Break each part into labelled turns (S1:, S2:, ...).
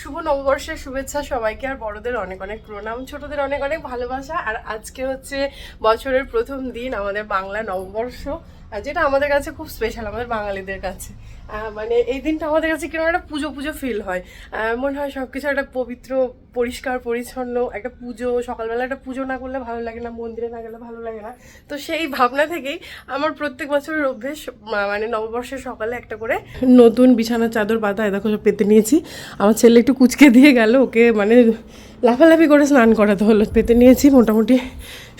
S1: শুভ নববর্ষের শুভেচ্ছা সবাইকে, আর বড়দের অনেক অনেক প্রণাম, ছোটদের অনেক অনেক ভালোবাসা, আর আজকে হচ্ছে বছরের প্রথম দিন আমাদের বাংলা নববর্ষ যেটা আমাদের কাছে খুব স্পেশাল আমাদের বাঙালিদের কাছে। মানে এই দিনটা আমাদের কাছে কীরকম একটা পুজো পুজো ফিল হয়। মনে হয় সব কিছু একটা পবিত্র, পরিষ্কার, পরিচ্ছন্ন, একটা পুজো, সকালবেলা একটা পুজো না করলে ভালো লাগে না, মন্দিরে না গেলে ভালো লাগে না। তো সেই ভাবনা থেকেই আমার প্রত্যেক বছরের অভ্যেস মানে নববর্ষের সকালে একটা করে নতুন বিছানার চাদর পাতা দেখো সব পেতে নিয়েছি। আমার ছেলে একটু কুচকে দিয়ে গেল, ওকে মানে লাফালাফি করে স্নান করাতে হলো। পেতে নিয়েছি, মোটামুটি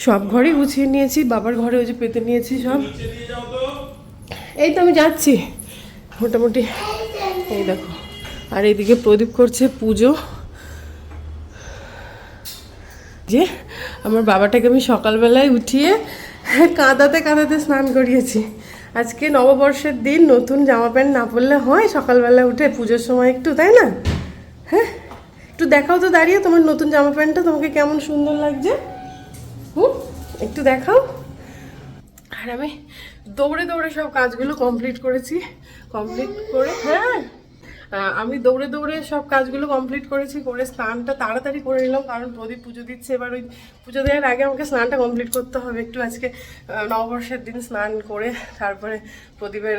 S1: সব ঘরেই গুছিয়ে নিয়েছি, বাবার ঘরে ওই যে পেতে নিয়েছি সব। এই তো আমি যাচ্ছি। মোটামুটি। এই দেখো। আর এইদিকে প্রদীপ করছে পুজো। যে আমার বাবাটাকে আমি সকালবেলায় উঠিয়ে কাঁদাতে কাঁদাতে স্নান করিয়েছি। আজকে নববর্ষের দিন, নতুন জামা প্যান্ট না পরলে হয় সকালবেলা উঠে পুজোর সময় একটু, তাই না? হ্যাঁ? একটু দেখাও তো দাঁড়িয়ে তোমার নতুন জামা প্যান্টটা, তোমাকে কেমন সুন্দর লাগছে। হুম? একটু দেখাও। আর আমি দৌড়ে দৌড়ে সব কাজগুলো কমপ্লিট করেছি। কমপ্লিট করে হ্যাঁ আমি দৌড়ে দৌড়ে সব কাজগুলো কমপ্লিট করেছি, করে স্নানটা তাড়াতাড়ি করে নিলাম, কারণ প্রদীপ পুজো দিচ্ছে, এবার ওই পুজো দেওয়ার আগে আমাকে স্নানটা কমপ্লিট করতে হবে, একটু আজকে নববর্ষের দিন স্নান করে তারপরে প্রদীপের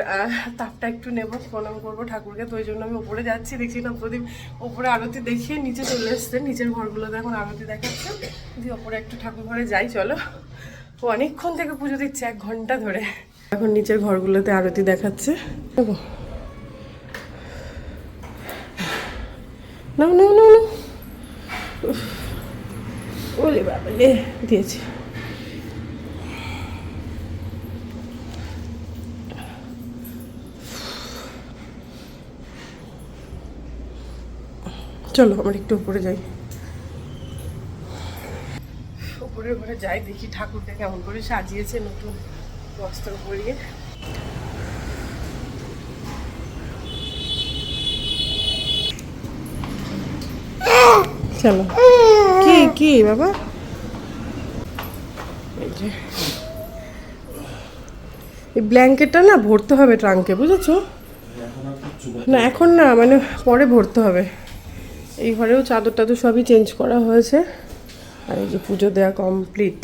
S1: তাপটা একটু নেব, প্রণাম করব ঠাকুরকে, তো ওই জন্য আমি উপরে যাচ্ছি দেখছি না প্রদীপ ওপরে আরতি দেখিয়ে নিচে চলে এসছে, নিচের ঘরগুলোতে এখন আরতি দেখাচ্ছে, দিয়ে ওপরে একটু ঠাকুর ঘরে যাই, চলো। ও অনেকক্ষণ থেকে পুজো দিচ্ছে, এক ঘণ্টা ধরে। এখন নিচের ঘরগুলোতে আরতি দেখাচ্ছে। চলো, আমার একটু উপরে যাই। উপরে উপরে যাই, দেখি ঠাকুরটা কেমন করে সাজিয়েছে নতুন। বস্ত্র পরিয়ে। চলো। কি কি, বাবা? এই ব্ল্যাঙ্কেটটা না ভরতে হবে ট্রাঙ্কে বুঝেছ? না, এখন না মানে পরে ভরতে হবে। এই ঘরেও চাদর টাদর সবই চেঞ্জ করা হয়েছে। আর এই যে পুজো দেওয়া কমপ্লিট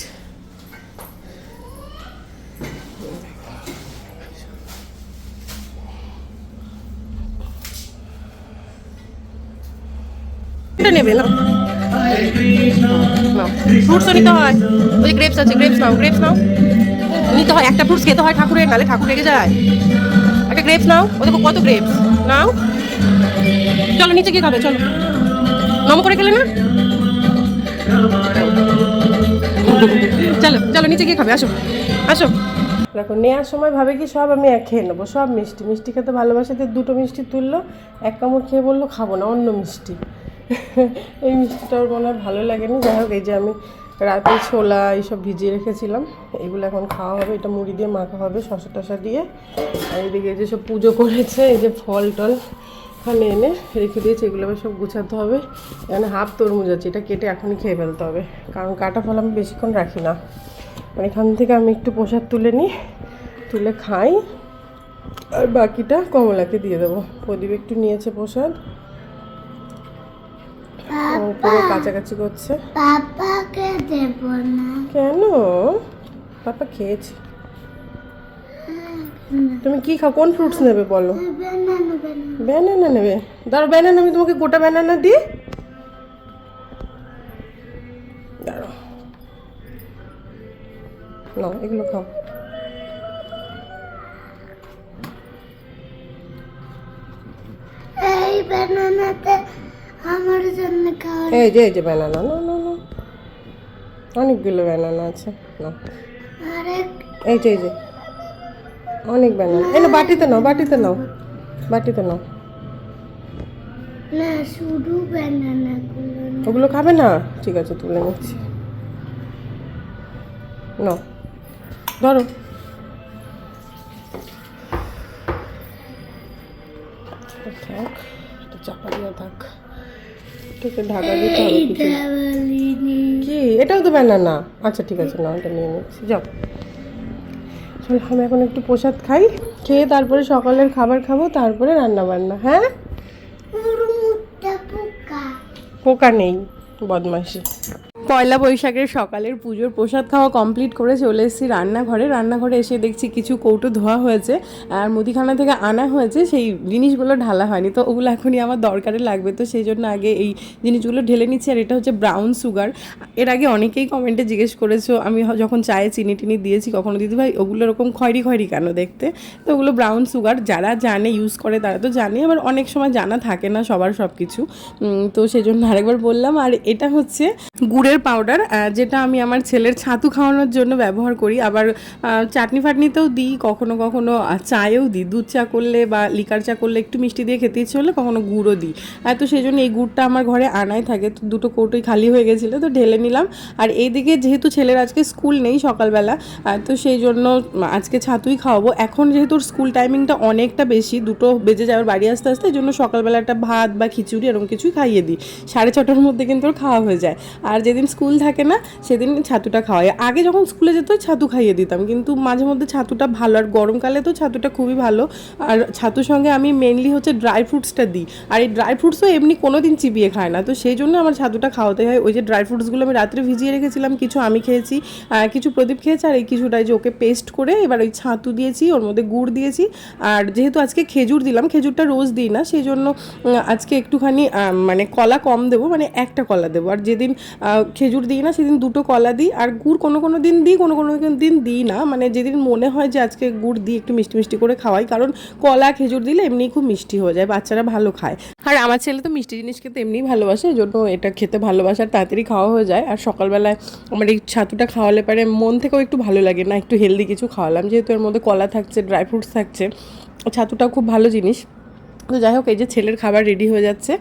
S1: নেবে, না? ফ্রুটসও নিতে হয়। ওই গ্রেপস আছে গ্রেপস নাও গ্রেপস নাও। নিতে হয়, একটা ফ্রুটস খেতে হয় ঠাকুরের নালে ঠাকুর রেগে যায়। একটা গ্রেপস নাও, ও দেখো কত গ্রেপস নাও। চলো, নিচে গিয়ে খাবে, চলো। নম করে খেলে না? চলো চলো, নিচে গিয়ে খাবে, আসো। আসো। দেখো নেওয়ার সময় ভাবে কি সব আমি এক খেয়ে নেব, সব মিষ্টি। মিষ্টি খেতে ভালোবাসে দুটো মিষ্টি তুললো, এক কামড় খেয়ে বলল, খাব না, অন্য মিষ্টি। এই মিষ্টিটা ওর মনে হয় ভালো লাগেনি। যাই হোক, এই যে আমি রাতে ছোলা এইসব ভিজিয়ে রেখেছিলাম। এগুলো এখন খাওয়া হবে। এটা মুড়ি দিয়ে মাখা হবে শশা টশা দিয়ে। আর এদিকে যে সব পুজো করেছে, এই যে ফল টল এখানে এনে রেখে দিয়েছে। এগুলো আবার সব গুছাতে হবে। এখানে হাফ তরমুজ আছে। এটা কেটে এখনই খেয়ে ফেলতে হবে। কারণ কাটা ফল আমি বেশিক্ষণ রাখি না। মানে এখান থেকে আমি একটু প্রসাদ তুলে নিই, তুলে খাই। আর বাকিটা কমলাকে দিয়ে দেবো। প্রদীপ একটু নিয়েছে প্রসাদ। পুরো কাছাকাছি করছে।
S2: পাপাকে দেব না।
S1: কেন? পাপা খেয়েছি। তুমি কি খাও? কোন ফ্রুটস নেবে বলো?
S2: ব্যানানা
S1: নেবে। দাঁড়ো ব্যানানা আমি তোমাকে গোটা ব্যানানা দিই। দাঁড়ো নাও এগুলো খাও।
S2: এই ব্যানানাতে আমার জন্য খাওয়া
S1: এই যে এই যে ব্যানানা না না না অনেকগুলো ব্যানানা আছে না
S2: আরেক
S1: এই যে এই যে। অনেক ব্যানানা এই না বাটিতে নাও বাটিতে নাও। বাটিতে নাও।
S2: না শুধু ব্যানানা
S1: ওগুলো খাবে না? ঠিক আছে তুলে নিচ্ছি। নাও। ধরো। থাক এটা চাপা দিয়ে থাক। এটাকে ঢাকা দিতে হবে কিছু। কি? এটাও তো ব্যানানা আচ্ছা ঠিক আছে না এটা নিয়ে নিচ্ছি। যাও। চল আমি এখন একটু প্রসাদ খাই খেয়ে তারপরে সকালের খাবার খাব তারপরে রান্না বান্না হ্যাঁ
S2: পোকা।
S1: পোকা নেই বদমাসি পয়লা বৈশাখের সকালের পুজোর প্রসাদ খাওয়া কমপ্লিট করে চলে এসেছি রান্নাঘরে। রান্নাঘরে এসে দেখছি কিছু কৌটো ধোয়া হয়েছে আর মুদিখানা থেকে আনা হয়েছে, সেই জিনিসগুলো ঢালা হয়নি। তো ওগুলো এখনই আমার দরকারে লাগবে। তো সেই জন্য আগে এই জিনিসগুলো ঢেলে নিচ্ছি আর এটা হচ্ছে ব্রাউন সুগার এর আগে অনেকেই কমেন্টে জিজ্ঞেস করেছ, আমি যখন চায়ে চিনি টিনি দিয়েছি কখনো, দিদি ভাই, ওগুলো এরকম খয়রি খয়রি কেন দেখতে? তো ওগুলো ব্রাউন সুগার যারা জানে ইউজ করে তারা তো জানে, আবার অনেক সময় জানা থাকে না সবার সব কিছু তো সেই জন্য আরেকবার বললাম। আর এটা হচ্ছে গুড়ের পাউডার যেটা আমি আমার ছেলের ছাতু খাওয়ানোর জন্য ব্যবহার করি। আবার চাটনি ফাটনিতেও দিই, কখনো কখনো চায়েও দিই। দুধ চা করলে বা লিকার চা করলে একটু মিষ্টি দিয়ে খেতে ইচ্ছে হলে কখনো গুড়ও দিই। তো সেই জন্য এই গুড়টা আমার ঘরে আনাই থাকে। তো দুটো কৌটোই খালি হয়ে গেছিল, তো ঢেলে নিলাম। আর এইদিকে যেহেতু ছেলের আজকে স্কুল নেই সকালবেলা তো সেই জন্য আজকে ছাতুই খাওয়াবো। এখন যেহেতু স্কুল টাইমিংটা অনেকটা বেশি, দুটো বেজে যাবে বাড়ি আসতে আসতে, এই জন্য সকালবেলা একটা ভাত বা খিচুড়ি এরকম কিছুই খাইয়ে দিই। সাড়ে ছটার মধ্যে কিন্তু ওর খাওয়া হয়ে যায়। আর যেদিন স্কুল থাকে না, সেদিন ছাতুটা খাওয়াই। আগে যখন স্কুলে যেত, ছাতু খাইয়ে দিতাম। কিন্তু মাঝে মধ্যে ছাতুটা ভালো, আর গরমকালে তো ছাতুটা খুবই ভালো। আর ছাতুর সঙ্গে আমি মেনলি হচ্ছে ড্রাই ফ্রুটসটা দিই। আর এই ড্রাই ফ্রুটসও এমনি কোনো দিন চিবিয়ে খায় না। তো সেই জন্য আমার ছাতুটা খাওয়াতে হয়। ওই যে ড্রাই ফ্রুটসগুলো আমি রাত্রে ভিজিয়ে রেখেছিলাম, কিছু আমি খেয়েছি কিছু প্রদীপ খেয়েছে, আর এই কিছুটা এই যে ওকে পেস্ট করে এবার ওই ছাতু দিয়েছি, ওর মধ্যে গুড় দিয়েছি। আর যেহেতু আজকে খেজুর দিলাম, খেজুরটা রোজ দিই না, সেই জন্য আজকে একটুখানি মানে কলা কম দেবো মানে একটা কলা দেবো। আর যেদিন খেজুর দিই না, সেদিন দুটো কলা দিই, আর গুড় কোনো কোনো দিন দিই, কোনো কোনো দিন দিই না। মানে যেদিন মনে হয় যে আজকে গুড় দিই, একটু মিষ্টি মিষ্টি করে খাওয়াই, কারণ কলা, খেজুর দিলে এমনিই খুব মিষ্টি হয়ে যায়, বাচ্চারা ভালো খায়। আর আমার ছেলে তো মিষ্টি জিনিস খেতে এমনিই ভালোবাসে, এই জন্য এটা খেতে ভালোবাসে, আর তাড়াতাড়ি খাওয়া হয়ে যায়। আর সকালবেলায় আমার এই ছাতুটা খাওয়ালে পারে মন থেকেও একটু ভালো লাগে না, একটু হেলদি কিছু খাওয়ালাম, যেহেতু এর মধ্যে কলা থাকছে ড্রাই ফ্রুটস থাকছে ছাতুটা খুব ভালো জিনিস। তো যাই হোক, এই যে ছেলের খাবার রেডি হয়ে যাচ্ছে।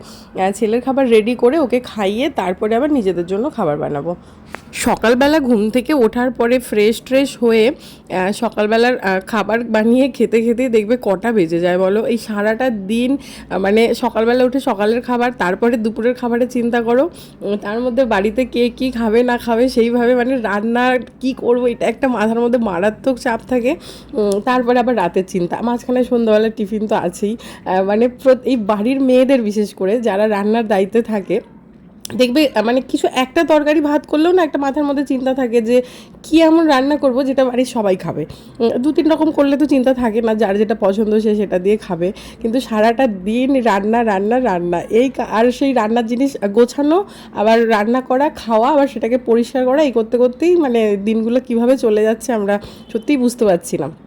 S1: ছেলের খাবার রেডি করে ওকে খাইয়ে তারপরে আবার নিজেদের জন্য খাবার বানাবো। সকালবেলা ঘুম থেকে ওঠার পরে ফ্রেশ ট্রেশ হয়ে সকালবেলার খাবার বানিয়ে খেতে খেতে দেখবে কটা বেজে যায় বলো? এই সারাটা দিন মানে সকালবেলা উঠে সকালের খাবার, তারপরে দুপুরের খাবারের চিন্তা করো তার মধ্যে বাড়িতে কে কী খাবে, না খাবে, সেইভাবে মানে রান্না কি করব, এটা একটা মাথার মধ্যে মারাত্মক চাপ থাকে। তারপরে আবার রাতের চিন্তা। মাঝখানে সন্ধ্যাবেলার টিফিন তো আছেই। মানে এই বাড়ির মেয়েদের বিশেষ করে যারা রান্নার দায়িত্বে থাকে দেখবে মানে কিছু একটা তরকারি ভাত করলেও না একটা মাথার মধ্যে চিন্তা থাকে যে, কি এমন রান্না করব যেটা বাড়ির সবাই খাবে। দু তিন রকম করলে তো চিন্তা থাকে না, যার যেটা পছন্দ সে সেটা দিয়ে খাবে। কিন্তু সারাটা দিন রান্না রান্না রান্না। এই আর সেই রান্নার জিনিস গোছানো, আবার রান্না করা, খাওয়া, আবার সেটাকে পরিষ্কার করা, এই করতে করতেই মানে দিনগুলো কীভাবে চলে যাচ্ছে আমরা সত্যিই বুঝতে পারছি না।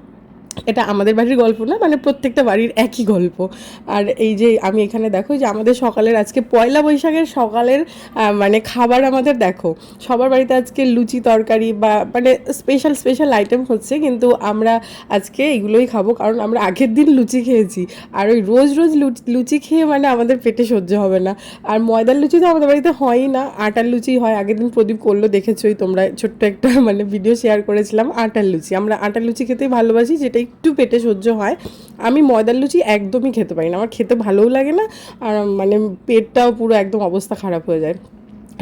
S1: এটা আমাদের বাড়ির গল্প না মানে প্রত্যেকটা বাড়ির একই গল্প। আর এই যে আমি এখানে দেখো যে আমাদের সকালের আজকে পয়লা বৈশাখের সকালের মানে খাবার আমাদের দেখো, সবার বাড়িতে আজকে লুচি তরকারি বা মানে স্পেশাল স্পেশাল আইটেম হচ্ছে, কিন্তু আমরা আজকে এগুলোই খাব, কারণ আমরা আগের দিন লুচি খেয়েছি। আর ওই রোজ রোজ লুচ- খেয়ে মানে আমাদের পেটে সহ্য হবে না। আর ময়দার লুচি তো আমাদের বাড়িতে হয়ই না, আটার লুচি হয়, আগের দিন প্রদীপ করল, দেখেছোই তোমরা, ছোট্ট একটা মানে ভিডিও শেয়ার করেছিলাম, আটার লুচি। আমরা আটার লুচি খেতেই ভালোবাসি যেটা একটু পেটে সহ্য হয়, আমি ময়দার লুচি একদমই খেতে পারি না। আমার খেতে ভালোও লাগে না, আর মানে পেটটাও পুরো একদম অবস্থা খারাপ হয়ে যায়।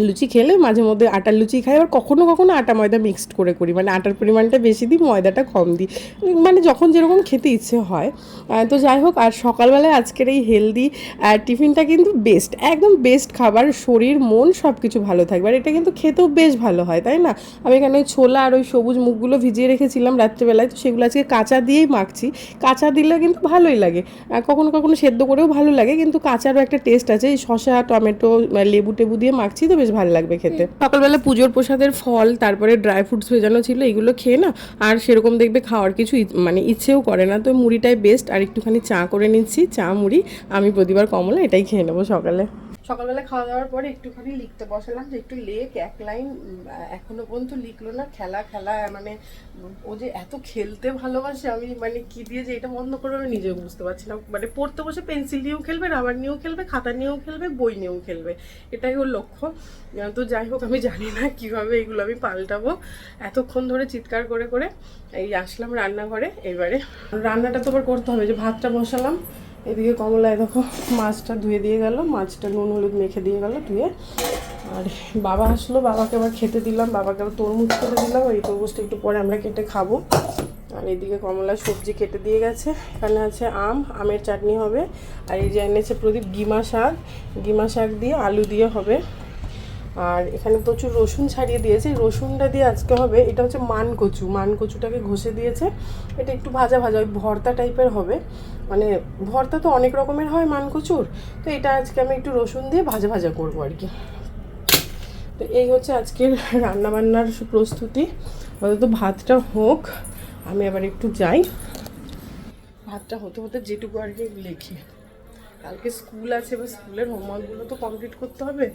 S1: লুচি খেলে মাঝে মধ্যে আটার লুচি খাই আর কখনো কখনো আটা ময়দা মিক্সড করে করি। মানে আটার পরিমাণটা বেশি দিই, ময়দাটা কম দিই। মানে যখন যেরকম খেতে ইচ্ছে হয়। তো যাই হোক, আর সকালবেলায় আজকের এই হেলদি টিফিনটা কিন্তু বেস্ট একদম বেস্ট খাবার, শরীর, মন সব কিছু ভালো থাকবে। আর এটা কিন্তু খেতেও বেশ ভালো হয়, তাই না? আমি এখানে ওই ছোলা আর ওই সবুজ মুখগুলো ভিজিয়ে রেখেছিলাম রাত্রেবেলায়, তো সেগুলো আজকে কাঁচা দিয়েই মাখছি। কাঁচা দিলে কিন্তু ভালোই লাগে। কখনো কখনো সেদ্ধ করেও ভালো লাগে, কিন্তু কাঁচারও একটা টেস্ট আছে। এই শসা, টমেটো লেবু টেবু দিয়ে মাখছি, তো বেশ ভালো লাগবে খেতে। সকালবেলা পুজোর প্রসাদের ফল, তারপরে ড্রাই ফ্রুটস ভেজানো ছিল, এগুলো খেয়ে না আর সেরকম দেখবে খাওয়ার কিছু মানে ইচ্ছেও করে না। তো মুড়িটাই বেস্ট আর একটুখানি চা করে নিচ্ছি, চা, মুড়ি, আমি প্রতিবার কমলা, এটাই খেয়ে নেব সকালে। সকালবেলা খাওয়া দাওয়ার পরে একটুখানি লিখতে বসালাম যে একটু লেখ এক লাইন এখনও পর্যন্ত লিখলো না, খেলা খেলা মানে ও যে এত খেলতে ভালোবাসে, আমি মানে কি দিয়ে যে এটা বন্ধ করব আমি নিজেও বুঝতে পারছি না মানে পড়তে বসে পেন্সিল নিয়েও খেলবে, রাবার নিয়েও খেলবে, খাতা নিয়েও খেলবে, বই নিয়েও খেলবে, এটাই ওর লক্ষ্য। তো যাই হোক, আমি জানি না কীভাবে এগুলো আমি পাল্টাবো। এতক্ষণ ধরে চিৎকার করে করে এই আসলাম রান্নাঘরে, এবারে রান্নাটা তো আবার করতে হবে, যে ভাতটা বসালাম। এদিকে কমলায় দেখো মাছটা ধুয়ে দিয়ে গেল, মাছটা নুন, হলুদ মেখে দিয়ে গেল ধুয়ে। আর বাবা আসলো, বাবাকে আবার খেতে দিলাম, বাবাকে আবার তরমুজ খেতে দিলাম এই তরমুজটা একটু পরে আমরা কেটে খাব। আর এদিকে কমলা সবজি কেটে দিয়ে গেছে, এখানে আছে আম, আমের চাটনি হবে, আর এই যে এনেছে প্রদীপ গিমা শাক গিমা শাক দিয়ে আলু দিয়ে হবে। আর এখানে প্রচুর রসুন ছাড়িয়ে দিয়েছে রসুনটা দিয়ে আজকে হবে, এটা হচ্ছে মান কচু মান কচুটাকে ঘষে দিয়েছে, এটা একটু ভাজা ভাজা, ওই ভর্তা টাইপের হবে। মানে ভর্তা তো অনেক রকমের হয় মানকচুর, তো এটা আজকে আমি একটু রসুন দিয়ে ভাজা ভাজা করব আর কি। তো এই হচ্ছে আজকের রান্নাবান্নার প্রস্তুতি। অন্তত ভাতটা হোক, আমি আবার একটু যাই। ভাতটা হতে হতে যেটুকু আর কি লিখি। কালকে স্কুল আছে বা স্কুলের হোমওয়ার্কগুলো তো কমপ্লিট করতে হবে।